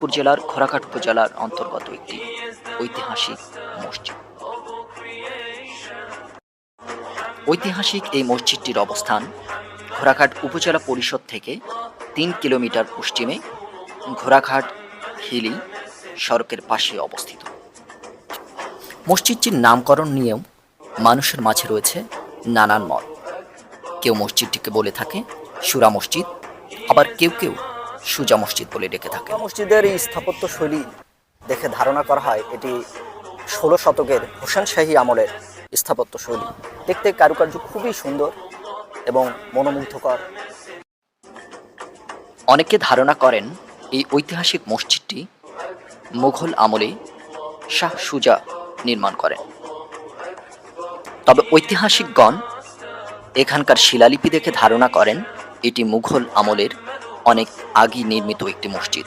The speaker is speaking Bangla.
দিনাজপুর জেলার খোরাঘাট উপজেলার অন্তর্গত একটি ঐতিহাসিক মসজিদ। ঐতিহাসিক এই মসজিদটির অবস্থান ঘোড়াঘাট উপজেলা পরিষদ থেকে তিন কিলোমিটার পশ্চিমে ঘোড়াঘাট হিলি সড়কের পাশে অবস্থিত। মসজিদটির নামকরণ নিয়েও মানুষের মাঝে রয়েছে নানান মত। কেউ মসজিদটিকে বলে থাকে সুরা মসজিদ, আবার কেউ কেউ সুজা মসজিদ বলে ডেকে থাকে মসজিদের এই স্থাপত্য শৈলী দেখে ধারণা করা হয় এটি ষোলো শতকের হোসেন শাহী আমলের স্থাপত্য শৈলী। দেখতে কারুকার্য খুবই সুন্দর এবং মনোমুগ্ধকর। অনেকে ধারণা করেন এই ঐতিহাসিক মসজিদটি মুঘল আমলে শাহ সুজা নির্মাণ করেন। তবে ঐতিহাসিকগণ এখানকার শিলালিপি দেখে ধারণা করেন এটি মুঘল আমলের অনেক আগে নির্মিত একটি মসজিদ।